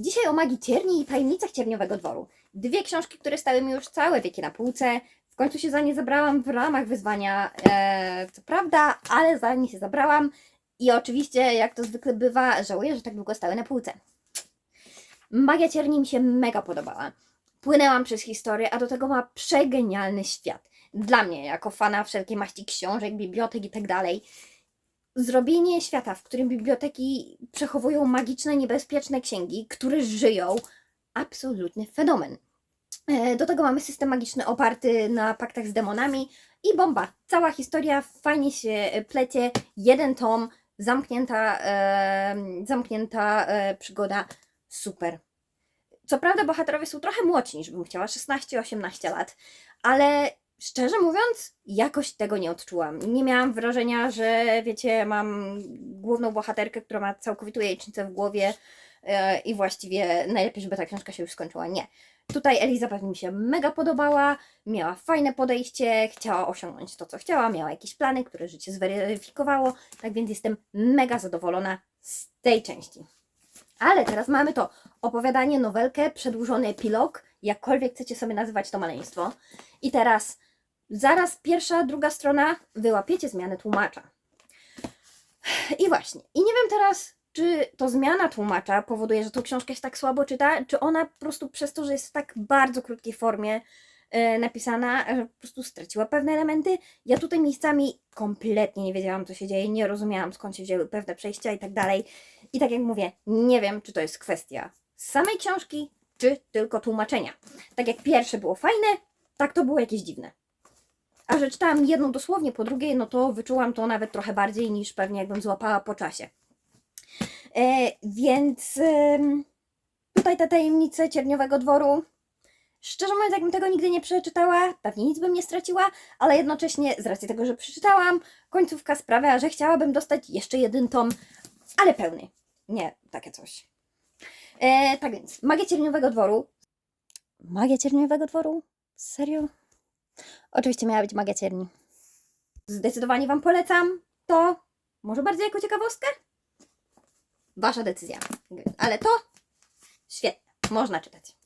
Dzisiaj o magii cierni i tajemnicach cierniowego dworu. Dwie książki, które stały mi już całe wieki na półce. W końcu się za nie zabrałam w ramach wyzwania, e, co prawda, ale za nie się zabrałam. I oczywiście, jak to zwykle bywa, żałuję, że tak długo stały na półce. Magia cierni mi się mega podobała. Płynęłam przez historię, a do tego ma przegenialny świat. Dla mnie, jako fana wszelkiej maści książek, bibliotek i tak dalej, zrobienie świata, w którym biblioteki przechowują magiczne, niebezpieczne księgi, które żyją, absolutny fenomen. E, Do tego mamy system magiczny oparty na paktach z demonami i bomba. Cała historia fajnie się plecie, jeden tom, zamknięta, e, zamknięta e, przygoda, super. Co prawda bohaterowie są trochę młodsi niż bym chciała, 16-18 lat, ale szczerze mówiąc, jakoś tego nie odczułam. Nie miałam wrażenia, że wiecie, mam główną bohaterkę, która ma całkowitą jajecznicę w głowie e, i właściwie najlepiej, żeby ta książka się już skończyła. Nie. Tutaj Elizabeth mi się mega podobała, miała fajne podejście, chciała osiągnąć to, co chciała, miała jakieś plany, które życie zweryfikowało, tak więc jestem mega zadowolona z tej części. Ale teraz mamy to opowiadanie, nowelkę, przedłużony epilog, jakkolwiek chcecie sobie nazywać to maleństwo. I teraz zaraz pierwsza, druga strona, wyłapiecie zmianę tłumacza. I właśnie, i nie wiem teraz, czy to zmiana tłumacza powoduje, że tą książkę się tak słabo czyta, czy ona po prostu przez to, że jest w tak bardzo krótkiej formie e, napisana, że po prostu straciła pewne elementy. Ja tutaj miejscami kompletnie nie wiedziałam, co się dzieje, nie rozumiałam, skąd się wzięły pewne przejścia i tak dalej. I tak jak mówię, nie wiem, czy to jest kwestia samej książki, czy tylko tłumaczenia. Tak jak pierwsze było fajne, tak to było jakieś dziwne. A że czytałam jedną dosłownie po drugiej, no to wyczułam to nawet trochę bardziej niż pewnie jakbym złapała po czasie. E, więc em, tutaj te tajemnice Cierniowego Dworu. Szczerze mówiąc, jakbym tego nigdy nie przeczytała, pewnie nic bym nie straciła, ale jednocześnie z racji tego, że przeczytałam, końcówka sprawia, że chciałabym dostać jeszcze jeden tom, ale pełny. Nie, takie coś. E, tak więc, Magia Cierniowego Dworu. Magia Cierniowego Dworu? Serio? Oczywiście miała być Magia Cierni. Zdecydowanie Wam polecam to. Może bardziej jako ciekawostkę? Wasza decyzja. Ale to świetne. Można czytać.